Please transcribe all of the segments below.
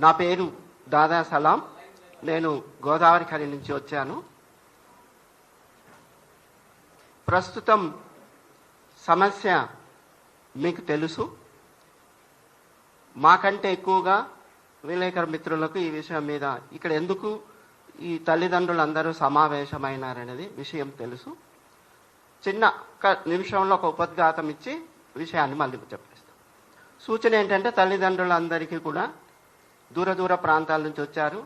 నా పేరు దాదా సలాం. నేను గోదావరి ఖని నుంచి వచ్చాను. ప్రస్తుతం సమస్య మీకు తెలుసు. మాకంటే ఎక్కువగా విలేకరు మిత్రులకు ఈ విషయం మీద ఇక్కడ ఎందుకు ఈ తల్లిదండ్రులు అందరూ సమావేశమైనారనేది విషయం తెలుసు. చిన్న ఒక నిమిషంలో ఒక ఉపద్ఘాతం ఇచ్చి విషయాన్ని మళ్ళీ చెప్పేస్తాం. సూచన ఏంటంటే తల్లిదండ్రులందరికీ కూడా దూర దూర ప్రాంతాల నుంచి వచ్చారు.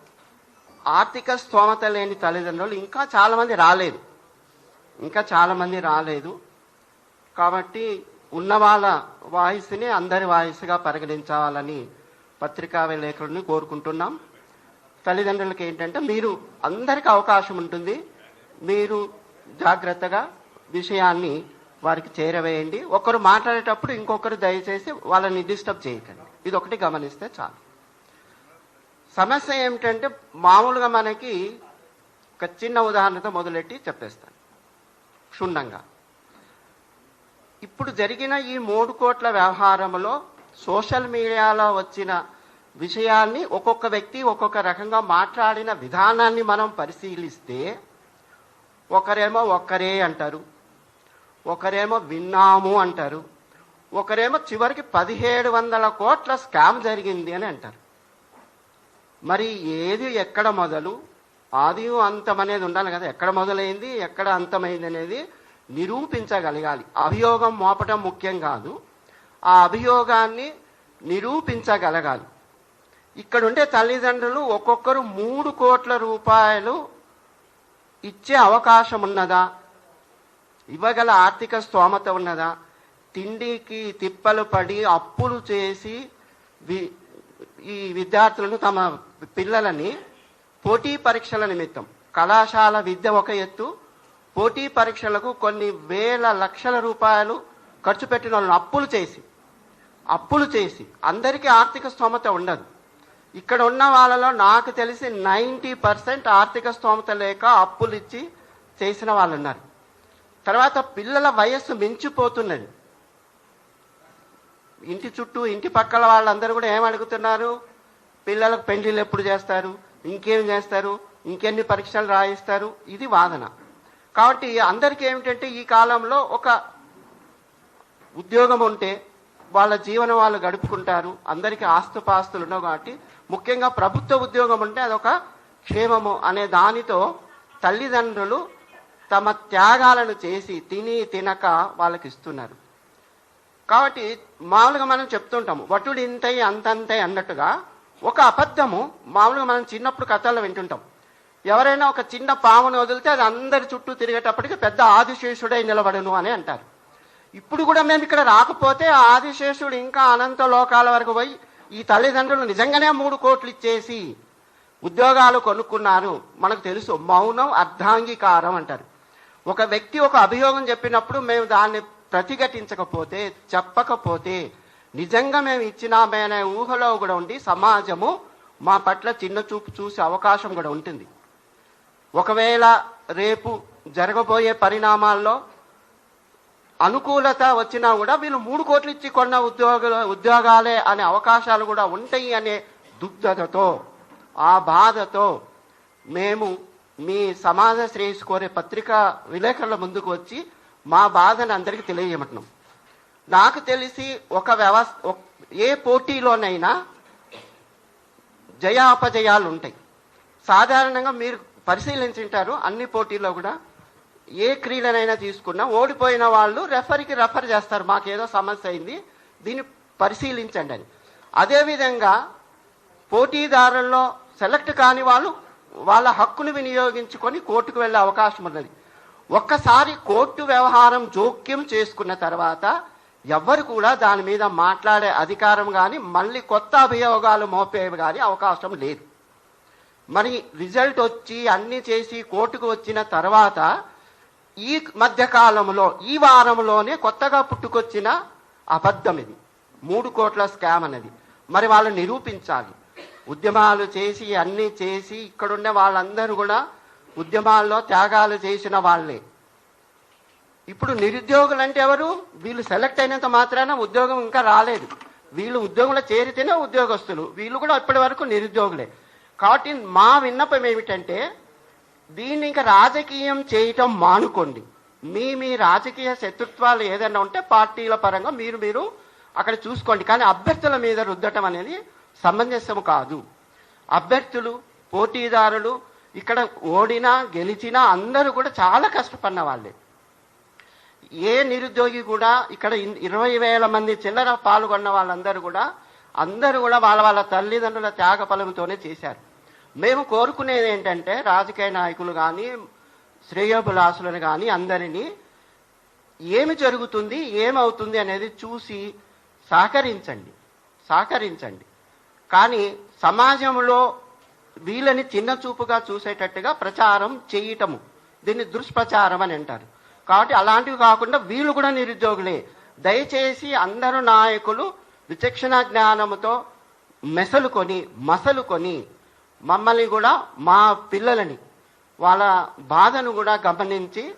ఆర్థిక స్తోమత లేని తల్లిదండ్రులు ఇంకా చాలామంది రాలేదు. ఇంకా చాలామంది రాలేదు. కాబట్టి ఉన్న వాళ్ళ వాయిస్ని అందరి వాయిస్గా పరిగణించాలని పత్రికా విలేకరుని కోరుకుంటున్నాం. తల్లిదండ్రులకి ఏంటంటే మీరు అందరికీ అవకాశం ఉంటుంది. మీరు జాగ్రత్తగా విషయాన్ని వారికి చేరవేయండి. ఒకరు మాట్లాడేటప్పుడు ఇంకొకరు దయచేసి వాళ్ళని డిస్టర్బ్ చేయకండి. ఇది ఒకటి గమనిస్తే చాలు. సమస్య ఏమిటంటే మామూలుగా మనకి ఒక చిన్న ఉదాహరణతో మొదలెట్టి చెప్పేస్తాను. క్షుణ్ణంగా. ఇప్పుడు జరిగిన ఈ మూడు కోట్ల వ్యవహారంలో సోషల్ మీడియాలో వచ్చిన విషయాన్ని ఒక్కొక్క వ్యక్తి ఒక్కొక్క రకంగా మాట్లాడిన విధానాన్ని మనం పరిశీలిస్తే ఒకరేమో ఒక్కరే అంటారు ఒకరేమో విన్నాము అంటారు ఒకరేమో చివరికి పదిహేడు వందల కోట్ల స్కామ్ జరిగింది అని అంటారు. మరి ఏది ఎక్కడ మొదలు? ఆది అంతం అనేది ఉండాలి కదా. ఎక్కడ మొదలైంది? ఎక్కడ అంతమైంది అనేది నిరూపించగలగాలి. అభియోగం మోపటం ముఖ్యం కాదు. ఆ అభియోగాన్ని నిరూపించగలగాలి. ఇక్కడ ఉండే తల్లిదండ్రులు ఒక్కొక్కరు మూడు కోట్ల రూపాయలు ఇచ్చే అవకాశం ఉన్నదా? ఇవ్వగల ఆర్థిక స్తోమత ఉన్నదా? తిండికి తిప్పలు పడి అప్పులు చేసి వి- ఈ విద్యార్థులను తమ పిల్లలని పోటీ పరీక్షల నిమిత్తం కళాశాల విద్య ఒక ఎత్తు పోటీ పరీక్షలకు కొన్ని వేల లక్షల రూపాయలు ఖర్చు పెట్టిన వాళ్ళని అప్పులు చేసి అప్పులు చేసి అందరికీ ఆర్థిక స్తోమత ఉండదు. ఇక్కడ ఉన్న వాళ్ళలో నాకు తెలిసి నైంటీ పర్సెంట్ ఆర్థిక స్తోమత లేక అప్పులు ఇచ్చి చేసిన వాళ్ళు ఉన్నారు. తర్వాత పిల్లల వయస్సు మించిపోతున్నది. ఇంటి చుట్టూ ఇంటి పక్కల వాళ్ళందరూ కూడా ఏమడుగుతున్నారు పిల్లలకు పెళ్ళిళ్ళు ఎప్పుడు చేస్తారు? ఇంకేం చేస్తారు? ఇంకెన్ని పరీక్షలు రాయిస్తారు? ఇది వాదన. కాబట్టి అందరికీ ఏమిటంటే ఈ కాలంలో ఒక ఉద్యోగం ఉంటే వాళ్ళ జీవనం వాళ్ళు గడుపుకుంటారు అందరికీ ఆస్తుపాస్తులు ఉండవు కాబట్టి ముఖ్యంగా ప్రభుత్వ ఉద్యోగం ఉంటే అదొక క్షేమము అనే దానితో తల్లిదండ్రులు తమ త్యాగాలను చేసి తిని తినక వాళ్ళకి ఇస్తున్నారు కాబట్టి మామూలుగా మనం చెప్తుంటాము వటుడు ఇంతై అంతంతై అన్నట్టుగా ఒక అబద్ధము మామూలుగా మనం చిన్నప్పుడు కథల్లో వింటుంటాం. ఎవరైనా ఒక చిన్న పామును వదిలితే అది అందరి చుట్టూ తిరిగేటప్పటికి పెద్ద ఆదిశేషుడై నిలబడను అని అంటారు. ఇప్పుడు కూడా మేము ఇక్కడ రాకపోతే ఆ ఆదిశేషుడు ఇంకా అనంత లోకాల వరకు పోయి ఈ తల్లిదండ్రులు నిజంగానే మూడు కోట్లు ఇచ్చేసి ఉద్యోగాలు కొనుక్కున్నారు. మనకు తెలుసు మౌనం అర్ధాంగీకారం అంటారు. ఒక వ్యక్తి ఒక అభియోగం చెప్పినప్పుడు మేము దాన్ని ప్రతిఘటించకపోతే చెప్పకపోతే నిజంగా మేము ఇచ్చినామే అనే ఊహలో కూడా ఉండి సమాజము మా పట్ల చిన్న చూపు చూసే అవకాశం కూడా ఉంటుంది. ఒకవేళ రేపు జరగబోయే పరిణామాల్లో అనుకూలత వచ్చినా కూడా వీళ్ళు మూడు కోట్లు ఇచ్చి కొన్న ఉద్యోగ ఉద్యోగాలే అనే అవకాశాలు కూడా ఉంటాయి అనే దుగ్ధతతో ఆ బాధతో మేము మీ సమాజ శ్రేయస్ కోరే పత్రికా విలేకరుల ముందుకు వచ్చి మా బాధను అందరికీ తెలియజేయమంటున్నాం. నాకు తెలిసి ఒక వ్యవస్థ ఏ పోటీలోనైనా జయాపజయాలు ఉంటాయి సాధారణంగా మీరు పరిశీలించుంటారు అన్ని పోటీల్లో కూడా ఏ క్రీడనైనా తీసుకున్నా ఓడిపోయిన వాళ్ళు రెఫరీకి రెఫర్ చేస్తారు మాకేదో సమస్య అయింది దీన్ని పరిశీలించండి అని. అదేవిధంగా పోటీదారుల్లో సెలెక్ట్ కాని వాళ్ళు వాళ్ళ హక్కును వినియోగించుకొని కోర్టుకు వెళ్ళే అవకాశం ఉన్నది ఒక్కసారి కోర్టు వ్యవహారం జోక్యం చేసుకున్న తర్వాత ఎవ్వరు కూడా దాని మీద మాట్లాడే అధికారం కానీ మళ్ళీ కొత్త అభియోగాలు మోపేవి కానీ అవకాశం లేదు. మరి రిజల్ట్ వచ్చి అన్ని చేసి కోర్టుకు వచ్చిన తర్వాత ఈ మధ్యకాలంలో ఈ వారంలోనే కొత్తగా పుట్టుకొచ్చిన అబద్ధం ఇది. మూడు కోట్ల స్కామ్ అనేది. మరి వాళ్ళు నిరూపించాలి. ఉద్యమాలు చేసి అన్నీ చేసి ఇక్కడున్న వాళ్ళందరూ కూడా ఉద్యమాల్లో త్యాగాలు చేసిన వాళ్ళే. ఇప్పుడు నిరుద్యోగులు అంటే ఎవరు? వీళ్ళు సెలెక్ట్ అయినంత మాత్రాన ఉద్యోగం ఇంకా రాలేదు. వీళ్ళు ఉద్యోగంలో చేరితేనే ఉద్యోగస్తులు. వీళ్ళు కూడా ఇప్పటి వరకు నిరుద్యోగులే. కాబట్టి మా విన్నపం ఏమిటంటే దీన్ని ఇంకా రాజకీయం చేయటం మానుకోండి. మీ మీ రాజకీయ శత్రుత్వాలు ఏదైనా ఉంటే పార్టీల పరంగా మీరు మీరు అక్కడ చూసుకోండి. కానీ అభ్యర్థుల మీద రుద్దటం అనేది సమంజసము కాదు. అభ్యర్థులు పోటీదారులు ఇక్కడ ఓడినా గెలిచినా అందరూ కూడా చాలా కష్టపడిన వాళ్ళే. ఏ నిరుద్యోగి కూడా ఇక్కడ ఇన్- ఇరవై వేల మంది చిల్లర పాల్గొన్న వాళ్ళందరూ కూడా అందరూ కూడా వాళ్ళ వాళ్ళ తల్లిదండ్రుల త్యాగ ఫలంతోనే చేశారు. మేము కోరుకునేది ఏంటంటే రాజకీయ నాయకులు కానీ శ్రేయోభిలాసులను కానీ అందరినీ ఏమి జరుగుతుంది ఏమవుతుంది అనేది చూసి సహకరించండి. సహకరించండి. కానీ సమాజంలో వీళ్ళని చిన్న చూపుగా చూసేటట్టుగా ప్రచారం చేయటము దీన్ని దుష్ప్రచారం అని అంటారు. కాబట్టి అలాంటివి కాకుండా వీళ్ళు కూడా నిరుద్యోగులే. దయచేసి అందరు నాయకులు విచక్షణ జ్ఞానముతో మెసలుకొని మసలుకొని మమ్మల్ని కూడా మా పిల్లలని వాళ్ళ బాధను కూడా గమనించి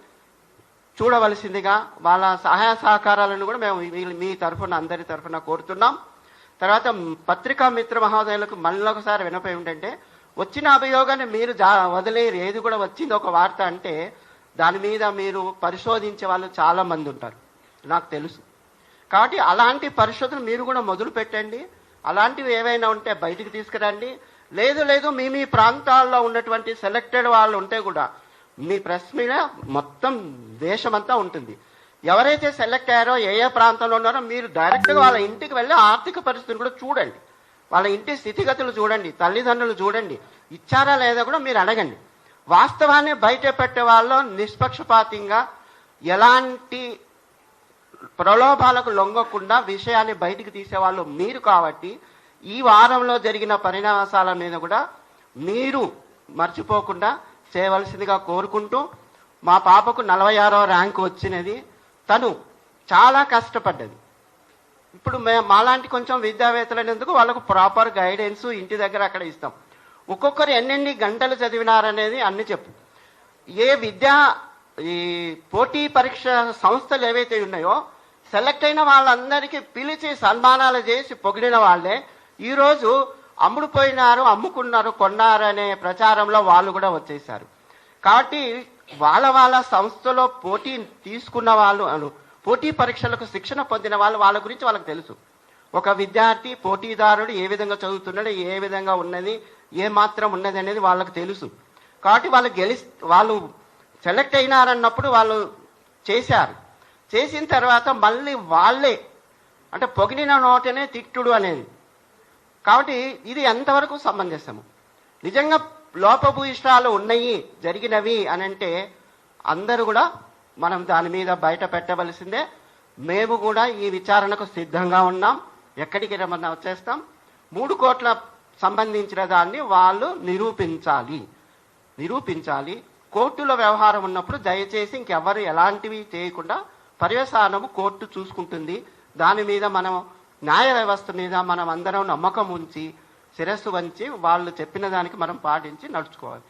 చూడవలసిందిగా వాళ్ళ సహాయ సహకారాలను కూడా మేము మీ- మీ తరఫున అందరి తరఫున కోరుతున్నాం. తర్వాత పత్రికా మిత్ర మహోదయులకు మళ్ళీ ఒకసారి వినపై ఏంటంటే వచ్చిన అభియోగాన్ని మీరు వదిలేరు. ఏది కూడా వచ్చింది ఒక వార్త అంటే దాని మీద మీరు పరిశోధించే వాళ్ళు చాలా మంది ఉంటారు. నాకు తెలుసు. కాబట్టి అలాంటి పరిశోధన మీరు కూడా మొదలు పెట్టండి. అలాంటివి ఏవైనా ఉంటే బయటికి తీసుకురండి. లేదు లేదు మీ మీ ప్రాంతాల్లో ఉన్నటువంటి సెలెక్టెడ్ వాళ్ళు ఉంటే కూడా మీ ప్రెస్ మీద మొత్తం దేశమంతా ఉంటుంది. ఎవరైతే సెలెక్ట్ అయ్యారో ఏ ఏ ప్రాంతంలో ఉన్నారో మీరు డైరెక్ట్గా వాళ్ళ ఇంటికి వెళ్ళి ఆర్థిక పరిస్థితిని కూడా చూడండి. వాళ్ళ ఇంటి స్థితిగతులు చూడండి తల్లిదండ్రులు చూడండి. ఇచ్చారా లేదా కూడా మీరు అడగండి. వాస్తవాన్ని బయట పెట్టే వాళ్ళు నిష్పక్షపాతంగా ఎలాంటి ప్రలోభాలకు లొంగకుండా విషయాన్ని బయటికి తీసేవాళ్ళు మీరు కాబట్టి ఈ వారంలో జరిగిన పరిణామాల మీద కూడా మీరు మర్చిపోకుండా చేయవలసిందిగా కోరుకుంటూ మా పాపకు నలభై ఆరో ర్యాంకు వచ్చినది. తను చాలా కష్టపడ్డది. ఇప్పుడు మే మాలాంటి కొంచెం విద్యావేత్తలైనందుకు వాళ్ళకు ప్రాపర్ గైడెన్స్ ఇంటి దగ్గర అక్కడ ఇస్తాం. ఒక్కొక్కరు ఎన్నెన్ని గంటలు చదివినారనేది అన్ని చెప్పు. ఏ విద్యా ఈ పోటీ పరీక్ష సంస్థలు ఏవైతే ఉన్నాయో సెలెక్ట్ అయిన వాళ్ళందరికీ పిలిచి సన్మానాలు చేసి పొగిడిన వాళ్ళే ఈరోజు అమ్ముడుపోయినారు అమ్ముకున్నారు కొన్నారు అనే ప్రచారంలో వాళ్ళు కూడా వచ్చేసారు కాబట్టి వాళ్ళ వాళ్ళ సంస్థలో పోటీ తీసుకున్న వాళ్ళు అను పోటీ పరీక్షలకు శిక్షణ పొందిన వాళ్ళు వాళ్ళ గురించి వాళ్ళకి తెలుసు. ఒక విద్యార్థి పోటీదారుడు ఏ విధంగా చదువుతున్నాడు ఏ విధంగా ఉన్నది ఏ మాత్రం ఉన్నది అనేది వాళ్ళకి తెలుసు. కాబట్టి వాళ్ళు గెలి వాళ్ళు సెలెక్ట్ అయినారన్నప్పుడు వాళ్ళు చేశారు. చేసిన తర్వాత మళ్ళీ వాళ్ళే అంటే పొగిడిన నోటనే తిట్టుడు అనేది. కాబట్టి ఇది ఎంతవరకు సమంజసము? నిజంగా లోపభూయిష్టాలు ఉన్నాయి జరిగినవి అని అంటే అందరూ కూడా మనం దాని మీద బయట పెట్టవలసిందే. మేము కూడా ఈ విచారణకు సిద్ధంగా ఉన్నాం. ఎక్కడికి రమ్మన్నా వచ్చేస్తాం. మూడు కోట్ల సంబంధించిన దాన్ని వాళ్ళు నిరూపించాలి. నిరూపించాలి. కోర్టులో వ్యవహారం ఉన్నప్పుడు దయచేసి ఇంకెవరు ఎలాంటివి చేయకుండా పర్యవసానము కోర్టు చూసుకుంటుంది. దాని మీద మనం న్యాయ వ్యవస్థ మీద మనం అందరం నమ్మకం ఉంచి శిరస్సు వంచి వాళ్ళు చెప్పిన దానికి మనం పాటించి నడుచుకోవాలి.